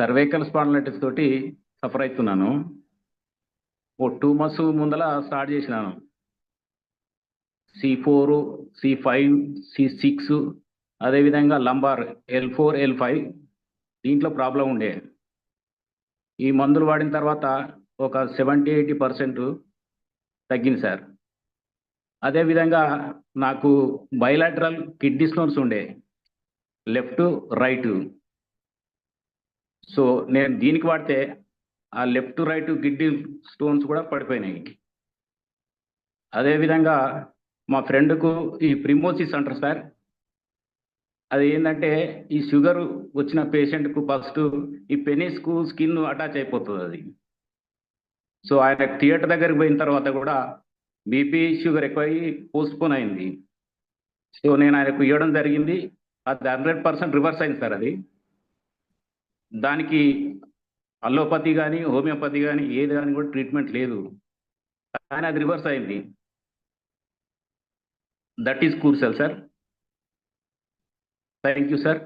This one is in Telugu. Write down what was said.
సర్వైకల్ స్పాండలైటిస్ తోటి సఫర్ అవుతున్నాను ఓ టూ మంత్స్ ముందల స్టార్ట్ చేసినాను. C four C five C six అదేవిధంగా lumbar L four L five దీంట్లో ప్రాబ్లం ఉండే. ఈ మందులు వాడిన తర్వాత ఒక సెవెంటీ ఎయిటీ పర్సెంట్ తగ్గింది సార్. అదేవిధంగా నాకు బయలాటరల్ కిడ్నీ స్టోన్స్ ఉండే. లెఫ్ట్ రైట్ సో నేను దీనికి వాడితే ఆ లెఫ్ట్ రైట్ కిడ్నీ స్టోన్స్ కూడా పడిపోయినాయి. అదేవిధంగా మా ఫ్రెండ్కు ఈ ప్రిమోసిస్ అంటారు సార్ అది ఏంటంటే ఈ షుగర్ వచ్చిన పేషెంట్కు ఫస్ట్ ఈ పెనిస్కు స్కిన్ అటాచ్ అయిపోతుంది అది. సో ఆయన థియేటర్ దగ్గరికి పోయిన తర్వాత కూడా బీపీ షుగర్ ఎక్కువై పోస్ట్పోన్ అయింది. సో నేను ఆయనకు ఇవ్వడం జరిగింది. అది హండ్రెడ్ పర్సెంట్ రివర్స్ అయింది సార్ అది. దానికి అల్లోపతి కానీ హోమియోపతి కానీ ఏది కానీ కూడా ట్రీట్మెంట్ లేదు. కానీ అది రివర్స్ అయింది. దట్ ఈస్ కూర్సెల్ సార్. Thank you sir.